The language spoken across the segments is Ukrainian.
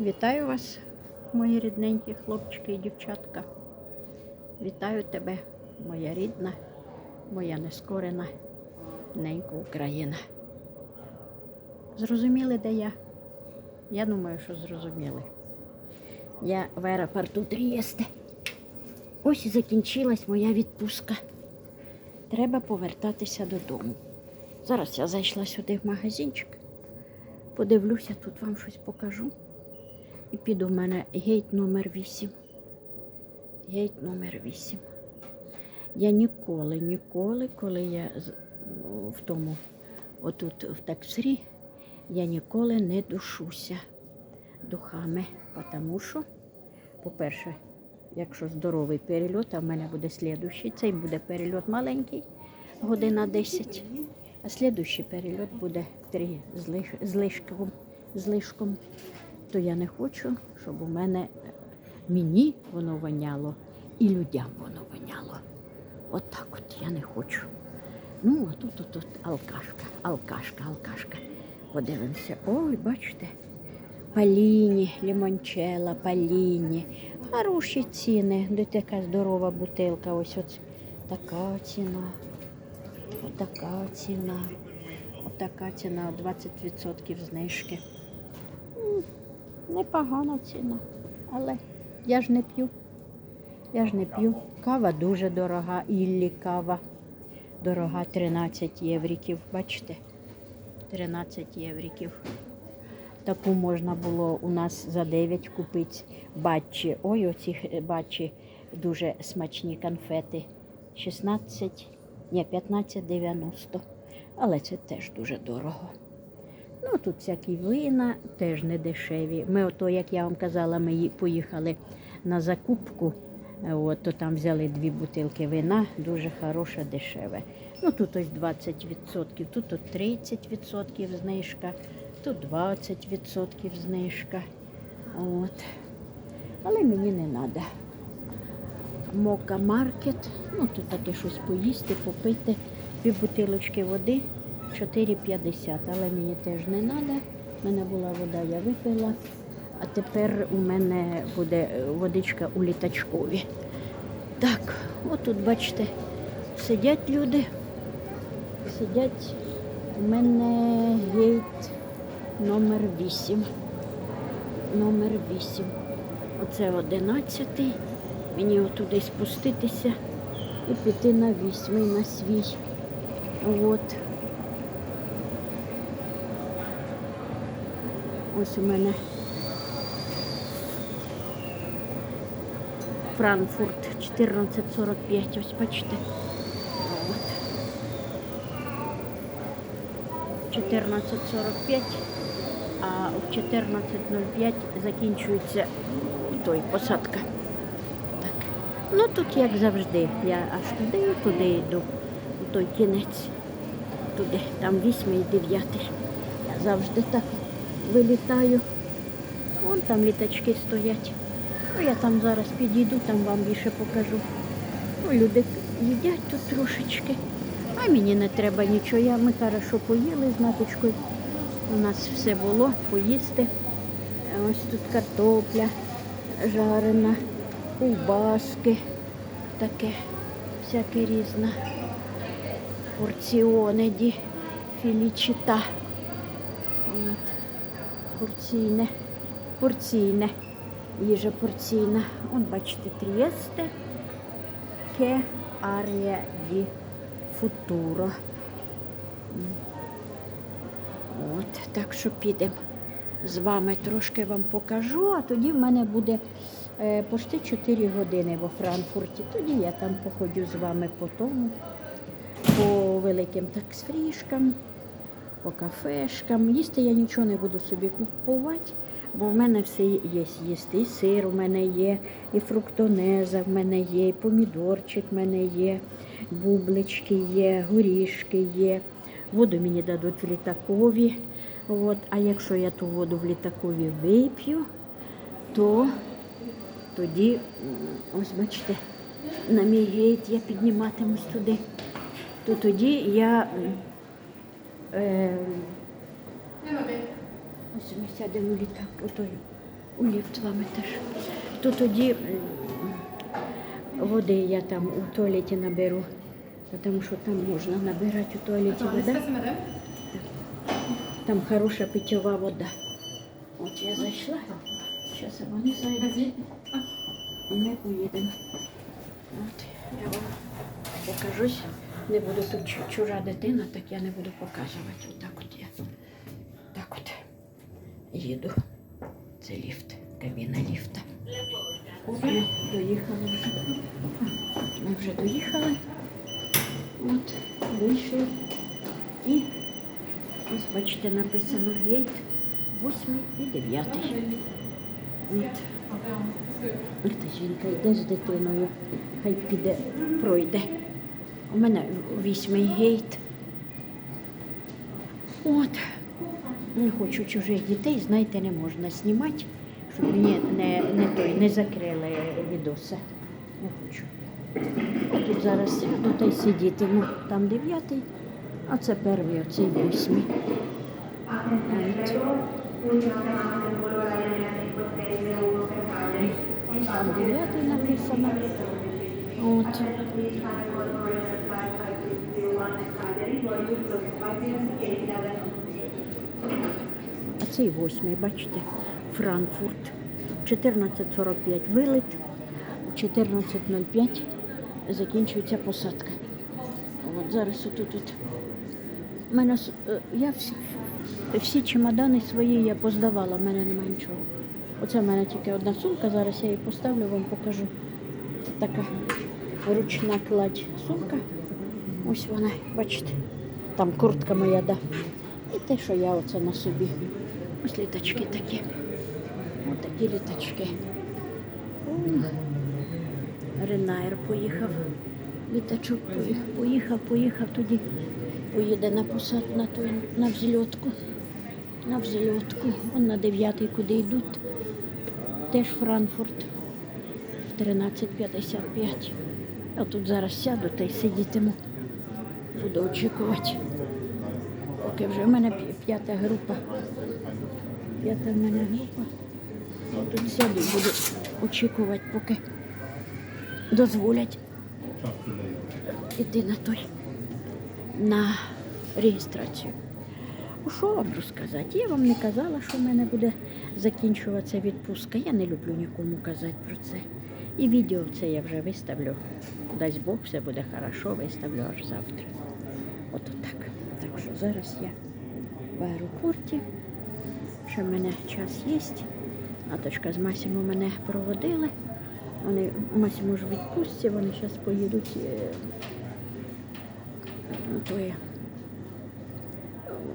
Вітаю вас, мої рідненькі хлопчики і дівчатка. Вітаю тебе, моя рідна, моя нескорена ненька Україна. Зрозуміли, де я? Я думаю, що зрозуміли. Я в аеропорту Трієсте. Ось і закінчилась моя відпустка. Треба повертатися додому. Зараз я зайшла сюди в магазинчик. Подивлюся, тут вам щось покажу. І піду в мене гейт номер 8. Гейт номер 8. Я ніколи, ніколи, коли я в тому, отут в таксрі, я ніколи не душуся духами. Тому що, по-перше, якщо здоровий перельот, а в мене буде слідущий, цей буде перельот маленький, година 10, а слідущий перельот буде 3 з лиш- з лишком, з то я не хочу, щоб у мене мені воно воняло і людям воно воняло. От так от я не хочу. Ну, а тут, тут, тут алкашка, алкашка, алкашка. Подивимося. Ой, бачите, паліні, лімончела, паліні. Хороші ціни. Де така здорова бутилка. Ось ось така ціна. Отака ціна. Отака ціна, 20% знижки. Непогана ціна, але я ж не п'ю. Я ж не п'ю. Кава дуже дорога, Іллі кава. Дорога 13 євриків. Бачите? 13 євриків. Таку можна було у нас за 9 купити батчі. Ой, оці батчі дуже смачні конфети. 16, ні, 15,90. Але це теж дуже дорого. Ну, тут всякі вина теж не дешеві. Ми, ото, як я вам казала, ми поїхали на закупку, е, от, то там взяли дві бутилки вина, дуже хороше, дешеве. Ну, тут ось 20%, тут от 30% знижка, тут 20% знижка. От. Але мені не треба. Мока маркет, ну тут таке щось поїсти, попити, дві бутилочки води 4,50, але мені теж не треба. У мене була вода, я випила. А тепер у мене буде е, водичка у літачкові. Так, отут, бачите, сидять люди. Сидять. У мене гейт номер 8. Номер 8. Оце 11. Мені отуди спуститися і піти на вісьмий, на свій. От. Ось у мене Франкфурт 14.45, ось бачите. От. 14.45, а в 14.05 закінчується той посадка. Так. Ну тут як завжди. Я аж туди, туди йду, у той кінець. Туди, там вісьмий і дев'ятий. Я завжди так вилітаю. Вон там літачки стоять. Ну, я там зараз підійду, там вам більше покажу. Ну, люди їдять тут трошечки. А мені не треба нічого. Ми хорошо поїли з маточкою. У нас все було поїсти. Ось тут картопля жарена, ковбаски, таке всяке різне. Порціони ді філічита. От. Порційне, порційне, їжа порційна. Он бачите, трієсте, ке арія ді футуро. От, так що підемо з вами трошки вам покажу, а тоді в мене буде е, почти 4 години во Франкфурті. Тоді я там походжу з вами по тому, по великим таксфрішкам, по кафешкам. Їсти я нічого не буду собі купувати, бо в мене все є їсти. І сир у мене є, і фруктонеза в мене є, і помідорчик в мене є, бублички є, горішки є. Воду мені дадуть в літакові. От. А якщо я ту воду в літакові вип'ю, то тоді, ось бачите, на мій гейт я підніматимусь туди, то тоді я ось ми сядемо в літак, отою у ліфт з вами теж. То тоді води я там у туалеті наберу, тому що там можна набирати у туалеті вода. Там хороша питьова вода. От я зайшла, зараз вони зайдуть і ми поїдемо. От я вам покажусь. Не буду тут чужа дитина, так я не буду показувати. Отак от я. Так от їду. Це ліфт, кабіна ліфта. От ми доїхали вже. Ми вже доїхали. От, вийшли. І ось бачите, написано гейт 8 і 9. От. Та жінка йде з дитиною, хай піде, пройде. У мене вісьмий гейт. От. Не хочу чужих дітей, знаєте, не можна знімати, щоб мені не, не, той, не закрили відоси. Не хочу. Тут зараз сяду та й сидіти. Ну, там дев'ятий, а це перший, оцей восьмий. Там дев'ятий написано. От. А цей восьмий, бачите, Франкфурт. 14.45 вилет, 14.05 закінчується посадка. От зараз отут. От. Мене, е, я всі, всі чемодани свої я поздавала, в мене немає нічого. Оце в мене тільки одна сумка, зараз я її поставлю, вам покажу. Це така ручна кладь сумка. Ось вона, бачите, там куртка моя, да. І те, що я оце на собі. Ось літачки такі. Ось такі літачки. О, Ренайр поїхав. Літачок поїхав, поїхав тоді. Поїде на посад на той, на взльотку. На взльотку. Он на 9 куди йдуть. Теж Франкфурт в 13.55. Я тут зараз сяду та й сидітиму. Очікувати. Поки вже в мене п'ята група. П'ята в мене група. Я тут сяду буду очікувати, поки дозволять іти на той на реєстрацію. Ну, Що вам розказати? Я вам не казала, що в мене буде закінчуватися відпустка. Я не люблю нікому казати про це. І відео це я вже виставлю. Дасть Бог, все буде хорошо, виставлю аж завтра. От так. Так що зараз я в аеропорті. Ще в мене час є. Наточка з Масімо мене проводили. Вони Масімо ж відпустці, вони зараз поїдуть. е,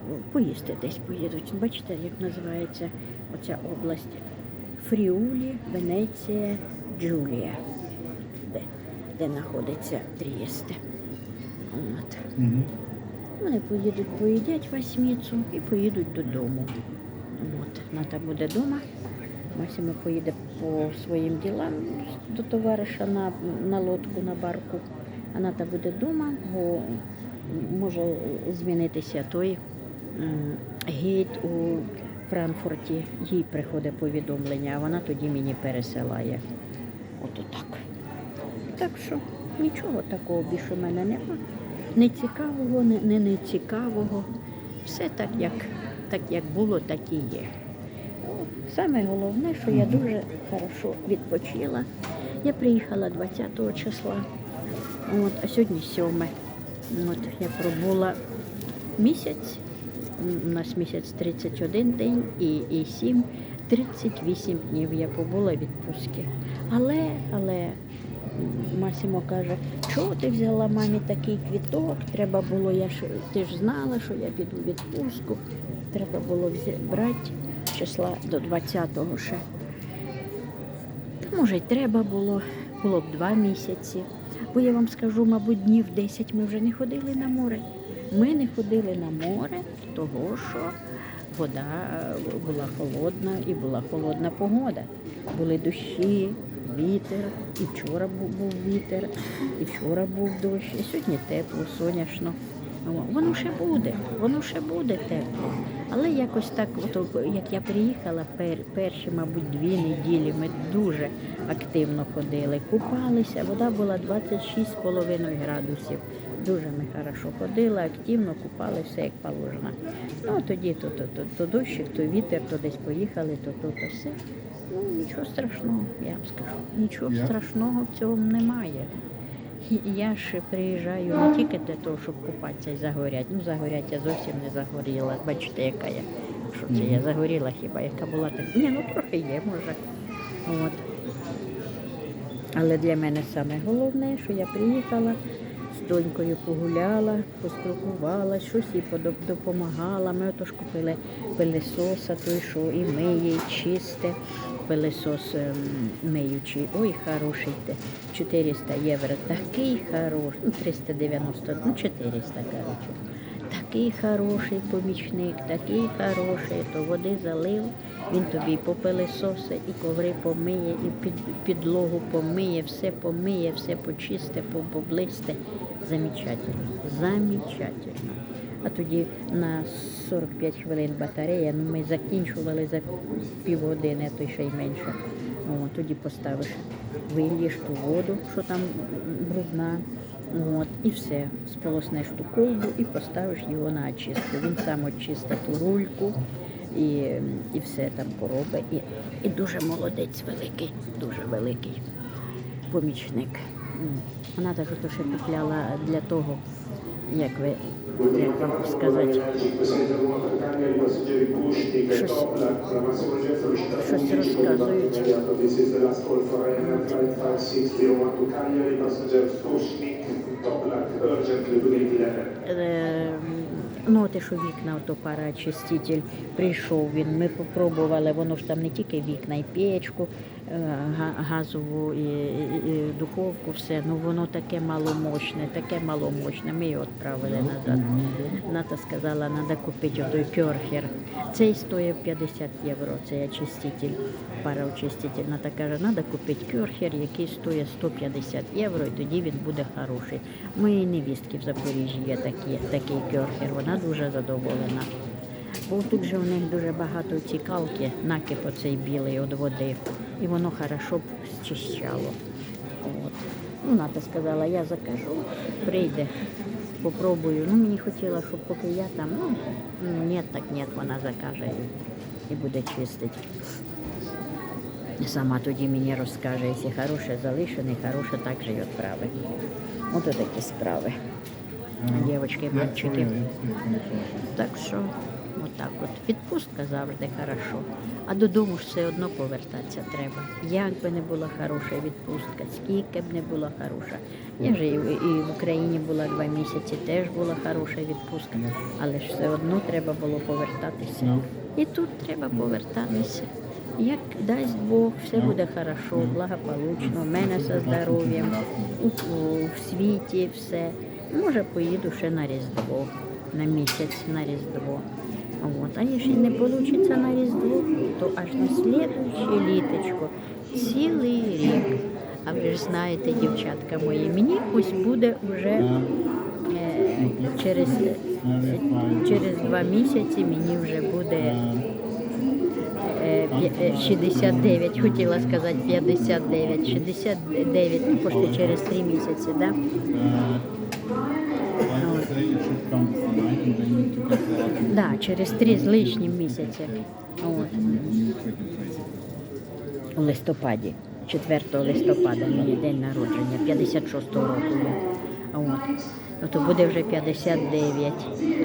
ну, поїсти десь поїдуть. Бачите, як називається оця область? Фріулі, Венеція, Джулія, де, де знаходиться Трієсте. От. Вони поїдуть, поїдять восьмицю і поїдуть додому. От. Ната буде вдома. Масіма поїде по своїм ділам до товариша на, на лодку, на барку. А Ната буде вдома, бо може змінитися той гейт у Франкфурті. Їй приходить повідомлення, а вона тоді мені пересилає. От так. Так що нічого такого більше в мене нема. Не цікавого, не, не, не. Все так як, так, як було, так і є. Саме головне, що я дуже хорошо відпочила. Я приїхала 20 числа, от, а сьогодні 7. От, я пробула місяць, у нас місяць 31 день і, і 7, 38 днів я побула в відпустці. Але, але Масімо каже, чого ти взяла мамі такий квіток? Треба було, я ж, ти ж знала, що я піду в відпустку. Треба було брати числа до 20-го ще. Та, може, й треба було, було б два місяці. Бо я вам скажу, мабуть, днів 10 ми вже не ходили на море. Ми не ходили на море, того що вода була холодна і була холодна погода. Були дощі, вітер, і вчора був, вітер, і вчора був дощ, і сьогодні тепло, сонячно. Воно ще буде, воно ще буде тепло. Але якось так, от, як я приїхала, пер, перші, мабуть, дві неділі ми дуже активно ходили, купалися, вода була 26,5 градусів. Дуже ми хорошо ходили, активно купалися, як положено. Ну, а тоді то, то, то, то дощик, то вітер, то десь поїхали, то то, то все. Нічого страшного, я вам скажу. Нічого Я- страшного в цьому немає. Я ж приїжджаю не тільки для того, щоб купатися і загоряти. Ну, загоряти я зовсім не загоріла. Бачите, яка я. Що це я загоріла хіба, яка була так. Ні, ну трохи є, може. От. Але для мене саме головне, що я приїхала, з донькою погуляла, поспілкувалася, щось їй допомагала. Ми отож купили пилесоса, той, що і миє, і чисте. Пилесос ем, миючий. Ой, хороший те. 400 євро. Такий хороший. Ну, 390, ну 400, коротше. Такий хороший помічник, такий хороший, то води залив, він тобі і і коври помиє, і під, підлогу помиє, все помиє, все почисте, по- поблисте. Замечательно, замечательно. А тоді на 45 хвилин батарея, ну, ми закінчували за півгодини, а то ще й менше. О, тоді поставиш, вильєш ту воду, що там брудна, от, і все. Сполоснеш ту колбу і поставиш його на очистку. Він сам очистить ту рульку і, і все там поробить. І, і дуже молодець великий, дуже великий помічник. Вона так то ще купляла для того, як ви як вам сказати, щось, розказують. Е, Ну, те, що вікна, то пароочиститель прийшов він. Ми попробували, воно ж там не тільки вікна, і печку, газову і, і- і духовку, все. Ну воно таке маломощне, таке маломощне. Ми його відправили назад. Ната сказала, треба купити отой кьорхер. Цей стоїть 50 євро, цей очиститель, пароочиститель. Ната каже, треба купити кьорхер, який стоїть 150 євро, і тоді він буде хороший. Моєї невістки в Запоріжжі є такі, такий кьорхер, вона дуже задоволена. Бо тут же у них дуже багато цікавки, накип оцей білий від води, і воно хорошо б зчищало. От. Ну, Ната сказала, я закажу, прийде, попробую. Ну, мені хотіла, щоб поки я там, ну, ні, так ні, вона закаже і, і буде чистити. Сама тоді мені розкаже, якщо хороше залишене, хороше так же й відправить. Ось такі справи. Дівчатки, мальчики. Так що, отак от. Відпустка завжди хорошо. А додому ж все одно повертатися треба. Як би не була хороша відпустка, скільки б не була хороша. Я ж і, в Україні була два місяці, теж була хороша відпустка, але ж все одно треба було повертатися. Ну. І тут треба повертатися. Як дасть Бог, все буде хорошо, благополучно, в мене зі здоров'ям, в світі все. Може, поїду ще на Різдво, на місяць на Різдво. От. А якщо не вийде на Різдво, то аж на слідуюче літочко, цілий рік. А ви ж знаєте, дівчатка мої, мені ось буде вже е, через, через два місяці мені вже буде е, е, 69, хотіла сказати 59, 69, ну, через три місяці, да? Да, через три з лишнім місяці. От. У листопаді, 4 листопада, мені день народження, 56-го року. От. Ну, то буде вже 59.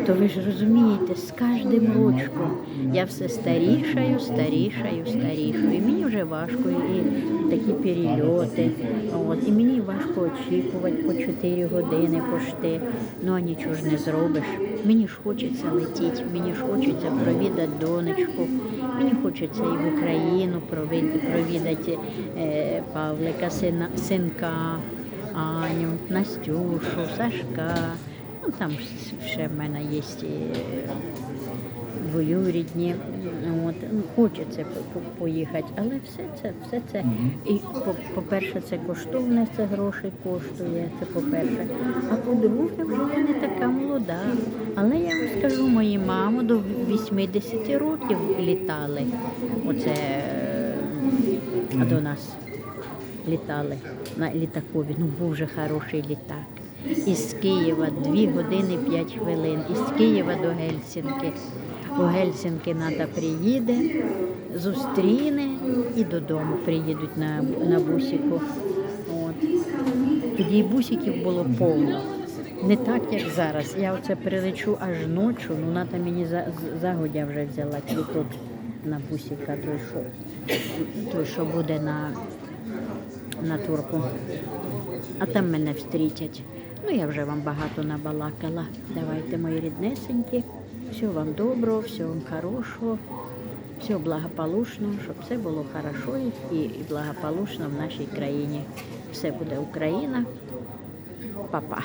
То ви ж розумієте, з кожним рочком я все старішаю, старішаю, старішаю. І мені вже важко, і такі перельоти. От. І мені важко очікувати по 4 години пошти. Ну а нічого ж не зробиш. Мені ж хочеться летіти, мені ж хочеться провідати донечку, мені хочеться і в Україну провід- провідати е, Павлика, сина, синка. Аню, Настюшу, Сашка. Ну там ще в мене є і двоюрідні. От, ну, хочеться по- по- поїхати, але все це, все це. І по- по-перше, це коштовне, це грошей коштує, це по-перше. А по-друге, вже я не така молода. Але я вам скажу, мої мамо до 80 років літали. Оце е, до нас літали на літакові. Ну, був вже хороший літак. Із Києва 2 години 5 хвилин. Із Києва до Гельсінки. У Гельсінки треба приїде, зустріне і додому приїдуть на, на бусіку. От. Тоді і бусиків було повно. Не так, як зараз. Я оце прилечу аж ночі, ну треба мені за, загодя вже взяла квіток на бусика, той, що, той, що буде на, на турку. А там мене встрітять. Ну, я вже вам багато набалакала. Давайте, мої ріднесенькі. Всього вам доброго, всього вам хорошого, всього благополучного, щоб все було хорошо і благополучно в нашій країні. Все буде Україна. Па-па.